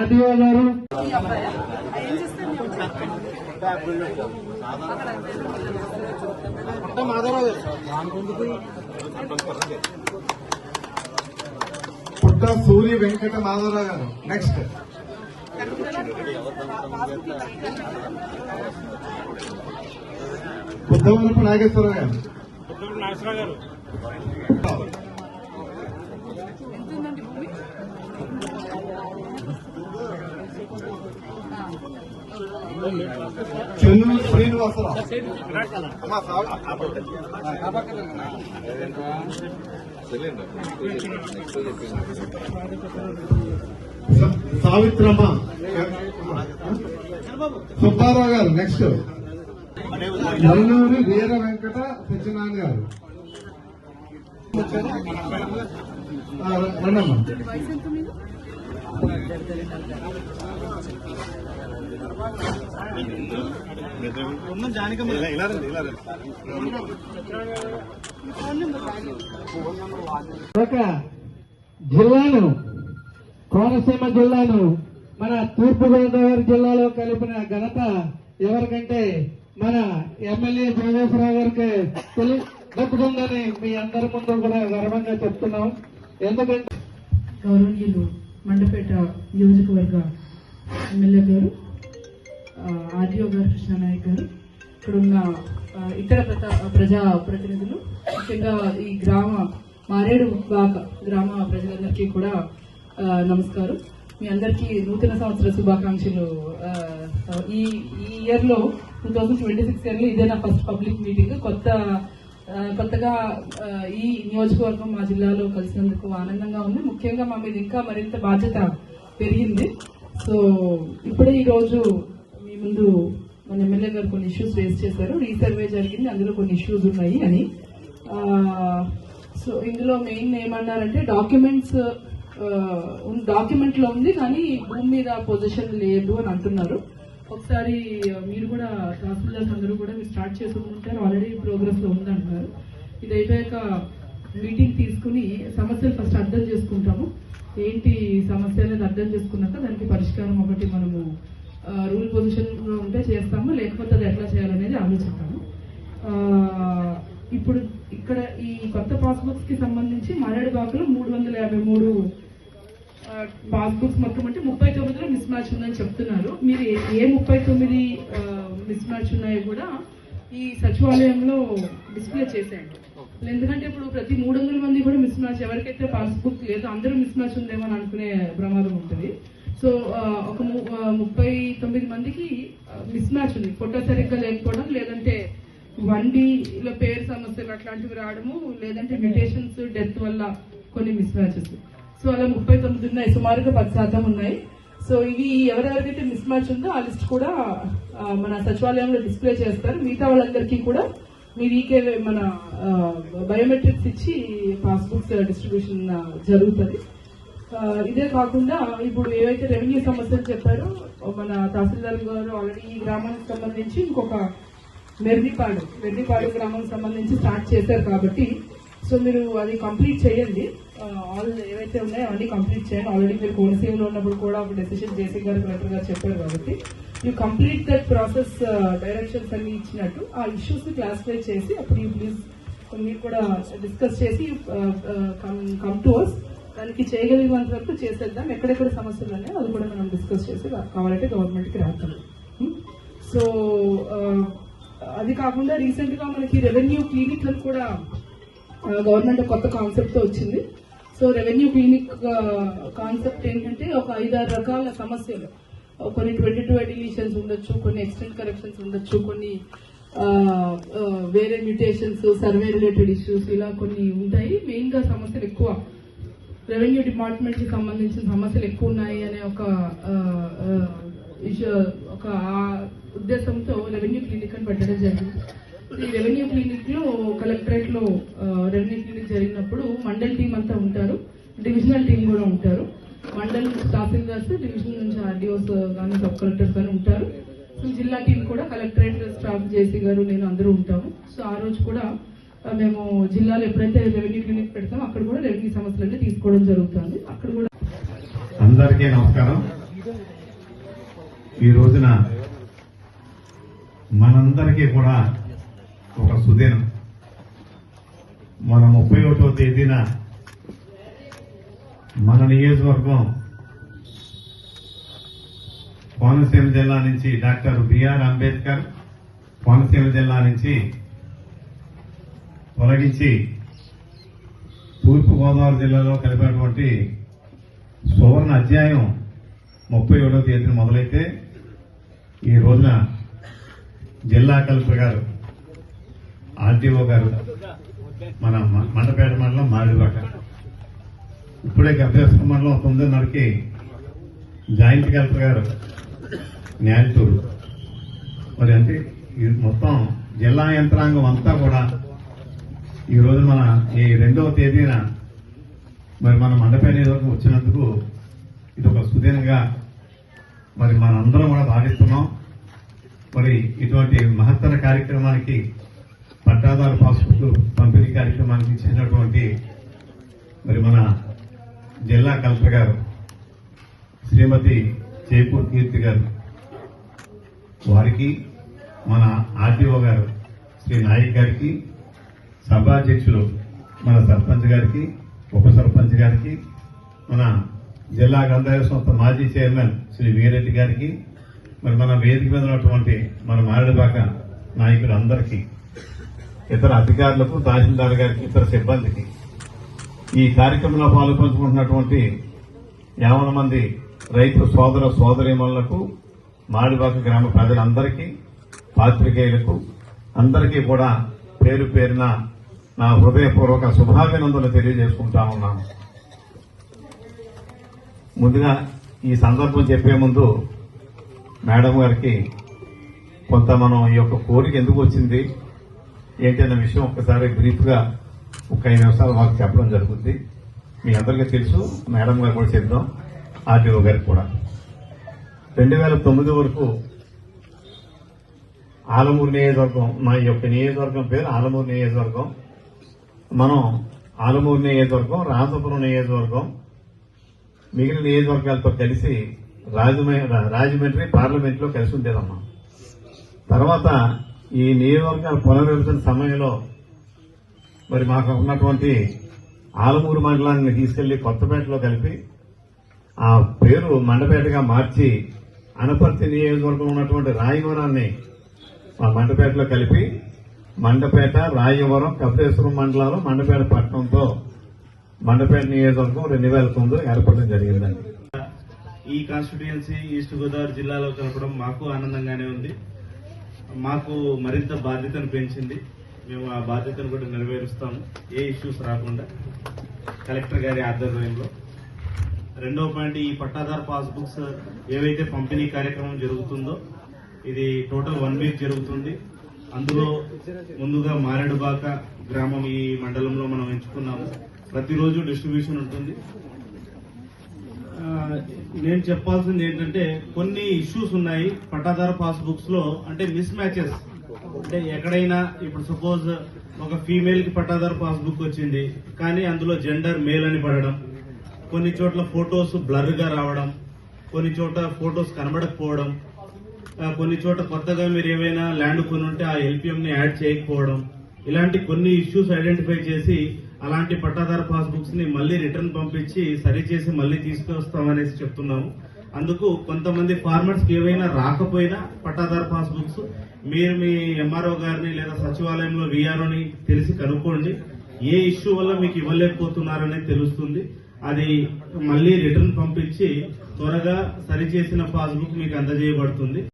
RDO గారు. పుట్ట సూరి వెంకట మాధవరావు గారు. నెక్స్ట్ బుద్ధవనపు నాగేశ్వరరావు గారు. నాగేశ్వరరావు గారు. చెన్నూరు శ్రీనివాసరావు. సావిత్రమ్మ. సుబ్బారావు గారు నెక్స్ట్ నల్లూరి వీర వెంకట సత్యనారాయణ గారు. ఒక జిల్లాను కోనసీమ జిల్లాను మన తూర్పు గోదావరి జిల్లాలో కలిపిన ఘనత ఎవరికంటే మన ఎమ్మెల్యే జోగేశ్వరరావు గారికి తెలి దక్కుతుందని మీ అందరి ముందు కూడా గర్వంగా చెప్తున్నాం. ఎందుకంటే గౌరవనీయులు మండపేట నియోజకవర్గ ఎమ్మెల్యే గారు ఆర్టీఓ గారు కృష్ణానాయక్ గారు. ఇక్కడున్న ఇతర ప్రజా ప్రతినిధులు ముఖ్యంగా ఈ గ్రామ మారేడు బాక గ్రామ ప్రజలందరికీ కూడా నమస్కారం. మీ అందరికీ నూతన సంవత్సర శుభాకాంక్షలు. ఈ ఈ ఇయర్లో టూ థౌసండ్ ట్వంటీ సిక్స్ ఇయర్లో ఇదే నా ఫస్ట్ పబ్లిక్ మీటింగ్ కొత్త కొత్తగా ఈ నియోజకవర్గం మా జిల్లాలో కలిసినందుకు ఆనందంగా ఉంది. ముఖ్యంగా మా మీద ఇంకా మరింత బాధ్యత పెరిగింది. సో ఇప్పుడే ఈరోజు ముందు మన ఎమ్మెల్యే గారు కొన్ని ఇష్యూస్ రేస్ చేశారు. రీసర్వే జరిగింది. అందులో కొన్ని ఇష్యూస్ ఉన్నాయి అని. సో ఇందులో మెయిన్ ఏమన్నారంటే డాక్యుమెంట్స్ డాక్యుమెంట్లో ఉంది కానీ భూమి మీద పొజిషన్ లేదు అని అంటున్నారు. ఒకసారి మీరు కూడా తహసీల్దార్స్ అందరూ కూడా మీరు స్టార్ట్ చేసుకుంటారు ఆల్రెడీ ప్రోగ్రెస్లో ఉందంటున్నారు. ఇది అయిపోయాక మీటింగ్ తీసుకుని సమస్యలు ఫస్ట్ అర్థం చేసుకుంటాము. ఏంటి సమస్య అనేది అర్థం చేసుకున్నాక దానికి పరిష్కారం ఒకటి మనము రూల్ పొజిషన్లో ఉంటే చేస్తాము లేకపోతే అది ఎట్లా చేయాలనేది ఆలోచిస్తాము. ఆ, ఇప్పుడు ఇక్కడ ఈ కొత్త పాస్బుక్స్కి సంబంధించి మరడిబాకులో మూడు వందల యాభై మూడు పాస్బుక్స్ మొత్తం అంటే ముప్పై తొమ్మిదిలో మిస్ మ్యాచ్ ఉందని చెప్తున్నారు. మీరు ఏ- ఏ ముప్పై తొమ్మిది మిస్ మ్యాచ్ ఉన్నాయో కూడా ఈ సచివాలయంలో డిస్ప్లే చేసేయండి. ఎందుకంటే ఇప్పుడు ప్రతి మూడు వందల మంది కూడా మిస్ మ్యాచ్ ఎవరికైతే పాస్బుక్ లేదో అందరూ మిస్ మ్యాచ్ ఉందేమో అని అనుకునే ప్రమాదం ఉంటుంది. సో ఒక ము- ముప్పై తొమ్మిది మందికి మిస్ మ్యాచ్ ఉంది. ఫోటో సరిగ్గా లేకపోవడం లేదంటే వన్లో పేరు సమస్యలు అట్లాంటివి రావడము లేదంటే మ్యూటేషన్స్ డెత్ వల్ల కొన్ని మిస్ మ్యాచెస్ సో అలా ముప్పై తొమ్మిది ఉన్నాయి. సుమారుగా పది శాతం ఉన్నాయి. సో ఇవి ఎవరెవరికైతే మిస్ మ్యాచ్ ఉందో ఆ లిస్ట్ కూడా మన సచివాలయంలో డిస్ప్లే చేస్తారు. మిగతా వాళ్ళందరికీ కూడా మీ వీకే మన బయోమెట్రిక్స్ ఇచ్చి పాస్బుక్స్ డిస్ట్రిబ్యూషన్ జరుగుతుంది. ఇదే కాకుండా ఇప్పుడు ఏవైతే రెవెన్యూ సమస్యలు చెప్పారో మన తహసీల్దార్ గారు ఆల్రెడీ ఈ గ్రామానికి సంబంధించి ఇంకొక మెర్దిపాడు మెర్దిపాడు గ్రామానికి సంబంధించి స్టార్ట్ చేశారు కాబట్టి సో మీరు అది కంప్లీట్ చేయండి. ఆల్ ఏవైతే ఉన్నాయో అవన్నీ కంప్లీట్ చేయండి. ఆల్రెడీ మీరు కోనసీమలో ఉన్నప్పుడు కూడా ఒక డెసిషన్ జేసీ గారు కలెక్టర్ గారు చెప్పారు కాబట్టి you complete that process directions అన్ని ఇచ్చినట్టు ఆ ఇష్యూస్ క్లాసిఫై చేసి అప్పుడు యూ ప్లీజ్ మీరు కూడా డిస్కస్ చేసి కమ్ టు అస్ దానికి చేయగలిగినంత వరకు చేసేద్దాం. ఎక్కడెక్కడ సమస్యలు ఉన్నాయో అది కూడా మనం డిస్కస్ చేసి కావాలంటే గవర్నమెంట్కి రాస్తాం. సో అది కాకుండా రీసెంట్గా మనకి రెవెన్యూ క్లినిక్ అని కూడా గవర్నమెంట్ కొత్త కాన్సెప్ట్తో వచ్చింది. సో రెవెన్యూ క్లినిక్ కాన్సెప్ట్ ఏంటంటే ఒక ఐదారు రకాల సమస్యలు. కొన్ని ట్వంటీ టూ ఎడిలీషన్స్ ఉండొచ్చు కొన్ని ఎక్స్టెంట్ కరెక్షన్స్ ఉండొచ్చు కొన్ని వేరే మ్యూటేషన్స్ సర్వే రిలేటెడ్ ఇష్యూస్ ఇలా కొన్ని ఉంటాయి. మెయిన్గా సమస్యలు ఎక్కువ. రెవెన్యూ డిపార్ట్మెంట్కి సంబంధించిన సమస్యలు ఎక్కువ ఉన్నాయి అనే ఒక ఒక ఉద్దేశంతో రెవెన్యూ క్లినిక్ అని పెట్టడం జరిగింది. ఈ రెవెన్యూ క్లినిక్లో కలెక్టరేట్లో రెవెన్యూ క్లినిక్ జరిగినప్పుడు మండల్ టీం అంతా ఉంటారు. డివిజనల్ టీం కూడా ఉంటారు. మండల్ తహసీల్దార్స్ డివిజన్ నుంచి ఆర్డీఓస్ కానీ సబ్ కలెక్టర్స్ కానీ ఉంటారు. సో జిల్లా టీం కూడా కలెక్టరేట్ స్టాఫ్ జేసీ గారు నేను అందరూ ఉంటాము. సో ఆ రోజు కూడా మేము జిల్లాలో ఎప్పుడైతే రెవెన్యూ క్లినిక్ పెడతామో అక్కడ కూడా రెవెన్యూ సమస్యలన్నీ తీసుకోవడం జరుగుతుంది. అక్కడ కూడా అందరికీ నమస్కారం. ఈ రోజున మనందరికీ కూడా ఒక సుదినం. మన ముప్పై ఒకటో తేదీన మన నియోజకవర్గం కోనసీమ జిల్లా నుంచి డాక్టర్ బిఆర్ అంబేద్కర్ కోనసీమ జిల్లా నుంచి తొలగించి తూర్పుగోదావరి జిల్లాలో కలిపినటువంటి సువర్ణ అధ్యాయం ముప్పై ఏడవ తేదీన మొదలైతే ఈ రోజున జిల్లా కలెక్టర్ గారు ఆర్టీఓ గారు మన మండపేట మండలం మాడివాక ఇప్పుడే గర్భేశ్వర మండలం తొమ్మిదిన్నరకి జాయింట్ కలెక్టర్ గారు న్యాయతూరు. మరి అంటే ఈ మొత్తం జిల్లా యంత్రాంగం అంతా కూడా ఈరోజు మన ఈ రెండవ తేదీన మరి మన మండపేట వరకు వచ్చినందుకు ఇది ఒక సుదీనంగా మరి మనందరం కూడా భావిస్తున్నాం. మరి ఇటువంటి మహత్తర కార్యక్రమానికి పట్టాదారు పాస్బుక్ పంపిణీ కార్యక్రమానికి చెందినటువంటి మరి మన జిల్లా కలెక్టర్ గారు శ్రీమతి జైపూర్ కీర్తి గారు వారికి మన ఆర్టీఓ గారు శ్రీ నాయక్ గారికి సభాధ్యక్షులు మన సర్పంచ్ గారికి ఉప సర్పంచ్ గారికి మన జిల్లా గ్రంథాలయ సంస్థ మాజీ చైర్మన్ శ్రీ వీరెడ్డి గారికి మరి మన వేదిక మీద ఉన్నటువంటి మన మారడిబాక నాయకులందరికీ ఇతర అధికారులకు తహసీల్దార్ గారికి ఇతర సిబ్బందికి ఈ కార్యక్రమంలో పాల్పంచుకుంటున్నటువంటి యావన మంది రైతు సోదర సోదరీమణులకు మాడిబాక గ్రామ ప్రజలందరికీ పాత్రికేయులకు అందరికీ కూడా పేరు పేరున నా హృదయపూర్వక శుభాభినందనలు తెలియజేసుకుంటా ఉన్నాను. ముందుగా ఈ సందర్భం చెప్పే ముందు మేడం గారికి కొంత మనం ఈ యొక్క కోరిక ఎందుకు వచ్చింది? ఏంటన్న విషయం ఒక్కసారి బ్రీఫ్గా ఒక ఐదు నిమిషాలు మాకు చెప్పడం జరుగుతుంది మీ అందరికీ తెలుసు మేడం గారు కూడా చెప్దాం ఆర్టీఓ గారికి కూడా. రెండు వేల తొమ్మిది వరకు ఆలమూరు నియోజకవర్గం మా యొక్క నియోజకవర్గం పేరు ఆలమూరు నియోజకవర్గం. మనం ఆలమూరు నియోజకవర్గం రాజపురం నియోజకవర్గం మిగిలిన నియోజకవర్గాలతో కలిసి రాజమ- రాజమండ్రి పార్లమెంట్లో కలిసి ఉండేదమ్మా. తర్వాత ఈ నియోజకవర్గాల పునర్విభజన సమయంలో మరి మాకు ఉన్నటువంటి ఆలమూరు మండలాన్ని తీసుకెళ్ళి కొత్తపేటలో కలిపి ఆ పేరు మండపేటగా మార్చి అనపర్తి నియోజకవర్గంలో ఉన్నటువంటి రాయవరాన్ని మా మండపేటలో కలిపి మండపేట రాయవరం కపిలేశ్వరం మండలాలు మండపేట పట్టణంతో మండపేట నియోజకవర్గం రెండు వేల తొమ్మిదిలో ఏర్పడడం జరిగిందండి. ఈ కాన్స్టిట్యుయెన్సీ ఈస్ట్ గోదావరి జిల్లాలో కలపడం మాకు ఆనందంగానే ఉంది. మాకు మరింత బాధ్యతను పెంచింది. మేము ఆ బాధ్యతను కూడా నెరవేరుస్తాము. ఏ ఇష్యూస్ రాకుండా కలెక్టర్ గారి ఆధ్వర్యంలో. రెండవ పాయింట్ ఈ పట్టాదారు పాస్బుక్స్ ఏవైతే పంపిణీ కార్యక్రమం జరుగుతుందో ఇది టోటల్ వన్ వీక్ జరుగుతుంది. అందులో ముందుగా మారేడుబాక గ్రామం ఈ మండలంలో మనం ఎంచుకున్నాము. ప్రతిరోజు డిస్ట్రిబ్యూషన్ ఉంటుంది. నేను చెప్పాల్సింది ఏంటంటే కొన్ని ఇష్యూస్ ఉన్నాయి పట్టాదారు పాస్బుక్స్లో అంటే మిస్ మ్యాచెస్ అంటే ఎక్కడైనా ఇప్పుడు సపోజ్ ఒక ఫీమేల్కి పట్టాదారు పాస్బుక్ వచ్చింది కానీ అందులో జెండర్ మేల్ అని పడడం కొన్ని చోట్ల ఫొటోస్ బ్లర్గా రావడం కొన్ని చోట్ల ఫొటోస్ కనబడకపోవడం కొన్ని చోట్ల కొత్తగా మీరు ఏమైనా ల్యాండ్ కొని ఉంటే ఆ ఎల్పిఎం ని యాడ్ చేయకపోవడం ఇలాంటి కొన్ని ఇష్యూస్ ఐడెంటిఫై చేసి అలాంటి పట్టాదారు పాస్బుక్స్ని మళ్ళీ రిటర్న్ పంపించి సరిచేసి మళ్ళీ తీసుకొస్తామనేసి చెప్తున్నాము. అందుకు కొంతమంది ఫార్మర్స్కి ఏవైనా రాకపోయినా పట్టాదారు పాస్బుక్స్ మీరు మీ ఎంఆర్ఓ గారిని లేదా సచివాలయంలో విఆర్ఓని తెలిసి కనుక్కోండి. ఏ ఇష్యూ వల్ల మీకు ఇవ్వలేకపోతున్నారనేది తెలుస్తుంది. అది మళ్ళీ రిటర్న్ పంపించి త్వరగా సరిచేసిన పాస్బుక్ మీకు అందజేయబడుతుంది.